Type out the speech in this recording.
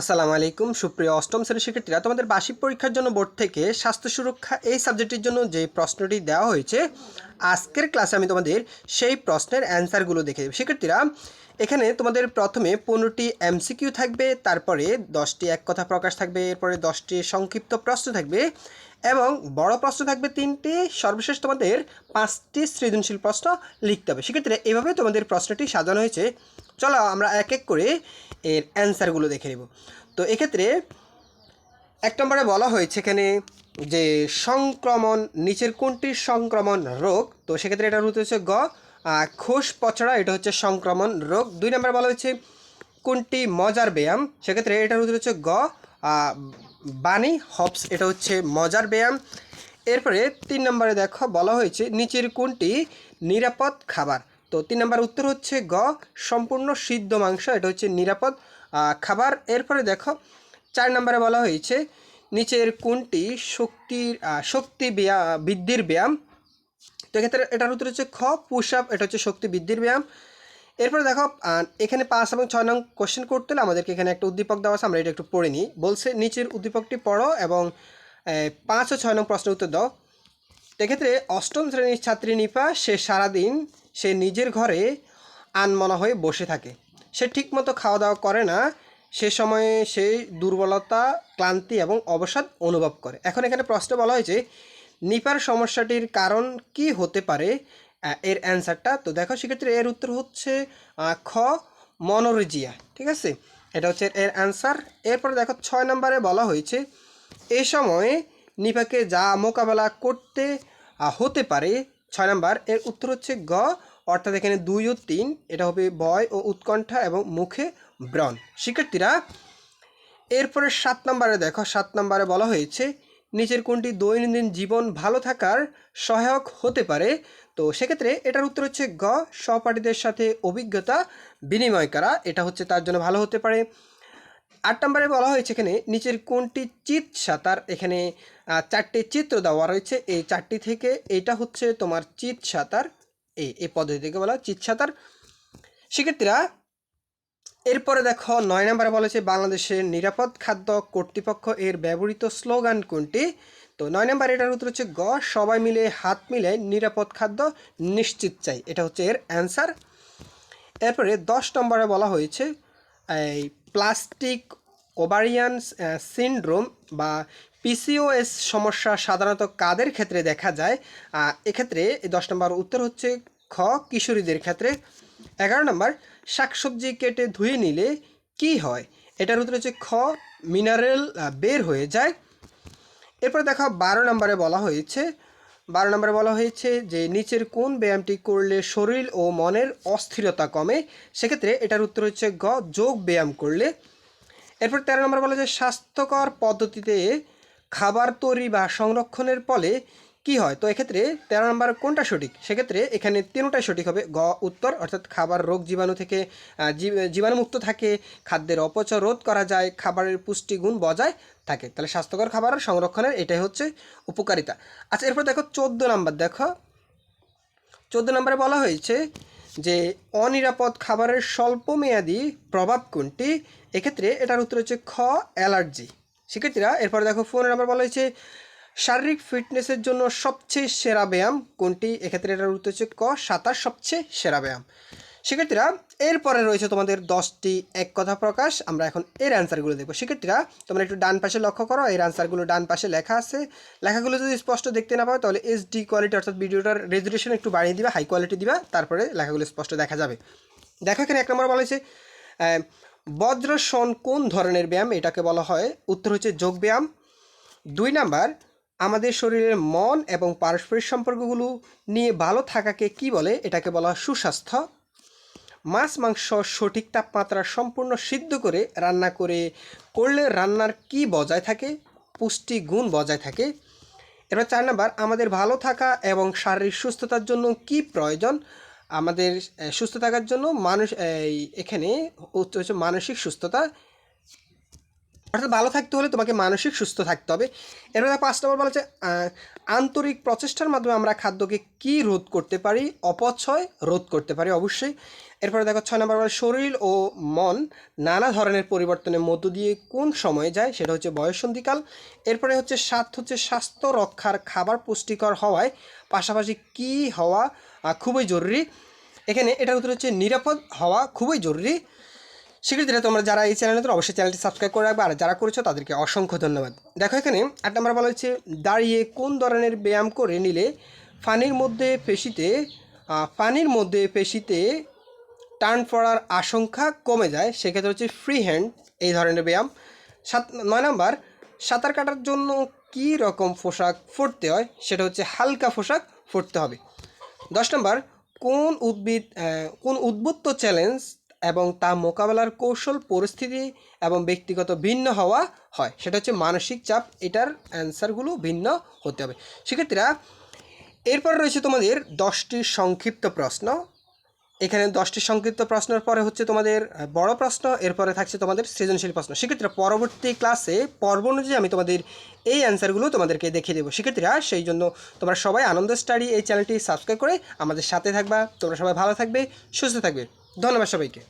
আসসালামু আলাইকুম। সুপ্রিয় অষ্টম শ্রেণির শিক্ষার্থীরা, তোমাদের বার্ষিক পরীক্ষার জন্য বোর্ড থেকে স্বাস্থ্য সুরক্ষা এই সাবজেক্টের জন্য যে প্রশ্নটি দেওয়া হয়েছে, আজকের ক্লাসে আমি তোমাদের সেই প্রশ্নের অ্যান্সারগুলো দেখে দেব। শিক্ষার্থীরা, এখানে তোমাদের প্রথমে পনেরোটি এমসিকিউ থাকবে, তারপরে দশটি এক কথা প্রকাশ থাকবে, এরপরে দশটি সংক্ষিপ্ত প্রশ্ন থাকবে। এবং বড় প্রশ্ন থাকবে তিনটি। সর্বশেষ তোমাদের পাঁচটি সৃজনশীল প্রশ্ন লিখতে হবে। সেক্ষেত্রে এভাবে তোমাদের প্রশ্নটি সাজানো হয়েছে। চলো আমরা এক এক করে এর অ্যান্সারগুলো দেখে নেব। তো এক্ষেত্রে এক নম্বরে বলা হয়েছে এখানে যে সংক্রমণ, নিচের কোনটির সংক্রমণ রোগ? তো সেক্ষেত্রে এটার উত্তর হচ্ছে গ। খোস পচড়া এটা হচ্ছে সংক্রমণ রোগ। দুই নম্বরে বলা হয়েছে কোনটি মজার ব্যায়াম? সেক্ষেত্রে এটার উত্তর হচ্ছে গ। বানি হপস এটা হচ্ছে মজার ব্যায়াম। এরপরে তিন নম্বরে দেখো, বলা হয়েছে, নিচের কোনটি নিরাপদ খাবার? তো তিন নম্বর উত্তর হচ্ছে গ, সম্পূর্ণ সিদ্ধ মাংস, এটা হচ্ছে নিরাপদ খাবার। এরপরে দেখো, চার নম্বরে বলা হয়েছে, নিচের কোনটি শক্তির শক্তি ব্যায়াম বৃদ্ধির ব্যায়াম? তো এক্ষেত্রে এটার উত্তর হচ্ছে খ, পুশ আপ, এটা হচ্ছে শক্তি বৃদ্ধির ব্যায়াম। এরপরে দেখো এখানে পাঁচ এবং ছয় নং কোশ্চেন করতে হলে আমাদেরকে এখানে একটা উদ্দীপক দেওয়া আছে, আমরা এটা একটু পড়ে নিই। বলছে, নিচের উদ্দীপকটি পড়ো এবং পাঁচ ও ছয় নং প্রশ্নের উত্তর দাও। এক্ষেত্রে অষ্টম শ্রেণির ছাত্রী নিপা, সে সারাদিন সে নিজের ঘরে আনমনা হয়ে বসে থাকে। সে ঠিকমতো খাওয়া দাওয়া করে না, সে সময়ে সে দুর্বলতা, ক্লান্তি এবং অবসাদ অনুভব করে। এখন এখানে প্রশ্ন বলা হয়েছে, নিপার সমস্যাটির কারণ কি হতে পারে? এর অ্যান্সারটা। তো দেখো, সেক্ষেত্রে এর উত্তর হচ্ছে খ, মনোরজিয়া, ঠিক আছে? এটা হচ্ছে এর অ্যান্সার। এরপরে দেখো, ছয় নম্বরে বলা হয়েছে, এ সময়ে নিপাকে যা মোকাবেলা করতে হতে পারে, ছয় নম্বর, এর উত্তর হচ্ছে গ, অর্থাৎ এখানে দুই ও তিন, এটা হবে ভয় ও উৎকণ্ঠা এবং মুখে ব্রণ। শিক্ষার্থীরা এরপরে সাত নম্বরে দেখো, সাত নম্বরে বলা হয়েছে নিচের কোনটি দৈনন্দিন জীবন ভালো থাকার সহায়ক হতে পারে। তো সেক্ষেত্রে এটার উত্তর হচ্ছে গ, সহপাঠীদের সাথে অভিজ্ঞতা বিনিময় করা, এটা হচ্ছে তার জন্য ভালো হতে পারে। আট নম্বরে বলা হয়েছে এখানে, নিচের কোনটি চিত সাঁতার, এখানে চারটি চিত্র দেওয়া রয়েছে। এই চারটি থেকে এটা হচ্ছে তোমার চিত সাঁতার এই পদ্ধতি থেকে বলা হয় চিত সাঁতার। শিক্ষার্থীরা এরপরে দেখো, নয় নম্বরে বলেছে বাংলাদেশের নিরাপদ খাদ্য কর্তৃপক্ষ এর ব্যবহৃত স্লোগান কোনটি? তো নয় নম্বর এটার উত্তর হচ্ছে গ, সবাই মিলে হাত মিলে নিরাপদ খাদ্য নিশ্চিত চাই। এটা হচ্ছে এর অ্যান্সার। এরপরে দশ নম্বরে বলা হয়েছে, এই প্লাস্টিক ওভারিয়ান সিনড্রোম বা পিসিওএস সমস্যা সাধারণত কাদের ক্ষেত্রে দেখা যায়? এক্ষেত্রে দশ নম্বর উত্তর হচ্ছে খ, কিশোরীদের ক্ষেত্রে। এগারো নম্বর, শাকসবজি কেটে ধুয়ে নিলে কি হয়? এটার উত্তর হচ্ছে খ, মিনারেল বের হয়ে যায়। এরপর দেখো বারো নম্বরে বলা হয়েছে, বারো নম্বরে বলা হয়েছে যে নিচের কোন ব্যায়ামটি করলে শরীর ও মনের অস্থিরতা কমে? সেক্ষেত্রে এটার উত্তর হচ্ছে গ, যোগ ব্যায়াম করলে। এরপর তেরো নম্বর বলা যে স্বাস্থ্যকর পদ্ধতিতে খাবার তৈরি বা সংরক্ষণের ফলে কি হয়? তো এক্ষেত্রে তেরো নম্বর কোনটা সঠিক? সেক্ষেত্রে এখানে তিনটাই সঠিক হবে। গ, উত্তর, অর্থাৎ খাবার রোগ জীবাণু থেকে জীব- জীবাণুমুক্ত থাকে, খাদ্যের অপচয় রোধ করা যায়, খাবারের পুষ্টিগুণ বজায় থাকে। তাহলে স্বাস্থ্যকর খাবার সংরক্ষণের এটাই হচ্ছে উপকারিতা। আচ্ছা এরপর দেখো চোদ্দ নাম্বার। দেখো, চোদ্দ নম্বরে বলা হয়েছে যে অনিরাপদ খাবারের স্বল্পমেয়াদী প্রভাব কোনটি? এক্ষেত্রে এটার উত্তর হচ্ছে খ, অ্যালার্জি। শিক্ষার্থীরা, এরপরে দেখো পনেরো নম্বর বলা হয়েছে শারীরিক ফিটনেসের জন্য সবচেয়ে সেরা ব্যায়াম কোনটি? এক্ষেত্রে এটার উত্তর হচ্ছে ক, সাঁতার সবচেয়ে সেরা ব্যায়াম। শিক্ষার্থীরা, এরপরে রয়েছে তোমাদের দশটি এক কথা প্রকাশ, আমরা এখন এর অ্যান্সারগুলো দেখব। শিক্ষার্থীরা, তোমরা একটু ডান পাশে লক্ষ্য করো, এর অ্যান্সারগুলো ডান পাশে লেখা আছে। লেখাগুলো যদি স্পষ্ট দেখতে না পাও, তাহলে এইচডি কোয়ালিটি অর্থাৎ ভিডিওটার রেজুলেশন একটু বাড়িয়ে দিবা হাই কোয়ালিটি দিবা, তারপরে লেখাগুলো স্পষ্ট দেখা যাবে। দেখো এখানে এক নম্বর বলা হয়েছে বজ্রাসন কোন ধরনের ব্যায়াম? এটাকে বলা হয়, উত্তর হচ্ছে যোগ ব্যায়াম। দুই নাম্বার আমাদের শরীরের মন এবং পারস্পরিক সম্পর্কগুলো নিয়ে ভালো থাকাকে কি বলে? এটাকে বলা হয় সুস্বাস্থ্য। মাছ, মাংস সঠিক তাপমাত্রা সম্পূর্ণ সিদ্ধ করে রান্না করে করলে রান্নার কি বজায় থাকে? পুষ্টি গুণ বজায় থাকে। এবার চার নাম্বার, আমাদের ভালো থাকা এবং শারীরিক সুস্থতার জন্য কি প্রয়োজন? আমাদের সুস্থ থাকার জন্য মানুষ, এই, এখানে হচ্ছে মানসিক সুস্থতা অর্থাৎ ভালো থাকতে হলে তোমাকে মানসিক সুস্থ থাকতে হবে। এরপরে পাঁচ নম্বর বলা হচ্ছে আন্তরিক প্রচেষ্টার মাধ্যমে আমরা খাদ্যকে কি রোধ করতে পারি, অপচয় রোধ করতে পারি অবশ্যই। এরপরে দেখো ছয় নম্বর বলে শরীর ও মন নানা ধরনের পরিবর্তনের মধ্য দিয়ে কোন সময়ে যায় সেটা হচ্ছে বয়ঃসন্ধিকাল। এরপরে হচ্ছে সাত হচ্ছে স্বাস্থ্য রক্ষার খাবার পুষ্টিকর হওয়ায় পাশাপাশি কি হওয়া খুবই জরুরি। এখানে এটার উত্তর হচ্ছে নিরাপদ হওয়া খুবই জরুরি। সেক্ষেত্রে তোমরা যারা এই চ্যানেলে তো অবশ্যই চ্যানেলটি সাবস্ক্রাইব করে রাখবে। আর যারা করেছ, তাদেরকে অসংখ্য ধন্যবাদ। দেখো এখানে আট নম্বর বলা হচ্ছে দাঁড়িয়ে কোন ধরনের ব্যায়াম করে নিলে পানির মধ্যে পেশিতে পানির মধ্যে পেশিতে টার্ন পড়ার আশঙ্কা কমে যায়, সেক্ষেত্রে হচ্ছে ফ্রি হ্যান্ড এই ধরনের ব্যায়াম। সাত, নয় নম্বর, সাঁতার কাটার জন্য কী রকম পোশাক পরতে হয়? সেটা হচ্ছে হালকা পোশাক পরতে হবে। দশ নম্বর, কোন উদ্ভিদ কোন উদ্বুদ্ধ চ্যালেঞ্জ এবং তা মোকাবেলার কৌশল, পরিস্থিতি এবং ব্যক্তিগত ভিন্ন হওয়া হয়। সেটা হচ্ছে মানসিক চাপ, এটার অ্যান্সারগুলো ভিন্ন হতে হবে। শিক্ষার্থীরা, এরপর রয়েছে তোমাদের দশটি সংক্ষিপ্ত প্রশ্ন। এখানে দশটি সংক্ষিপ্ত প্রশ্নের পরে হচ্ছে তোমাদের বড় প্রশ্ন, এরপরে থাকছে তোমাদের সৃজনশীল প্রশ্ন। সেক্ষেত্রে পরবর্তী ক্লাসে পর্ব অনুযায়ী আমি তোমাদের এই অ্যান্সারগুলো তোমাদেরকে দেখিয়ে দেবো। সেক্ষেত্রে সেই জন্য তোমরা সবাই আনন্দ স্টাডি এই চ্যানেলটি সাবস্ক্রাইব করে আমাদের সাথে থাকবা। তোমরা সবাই ভালো থাকবে, সুস্থ থাকবে। ধন্যবাদ সবাইকে।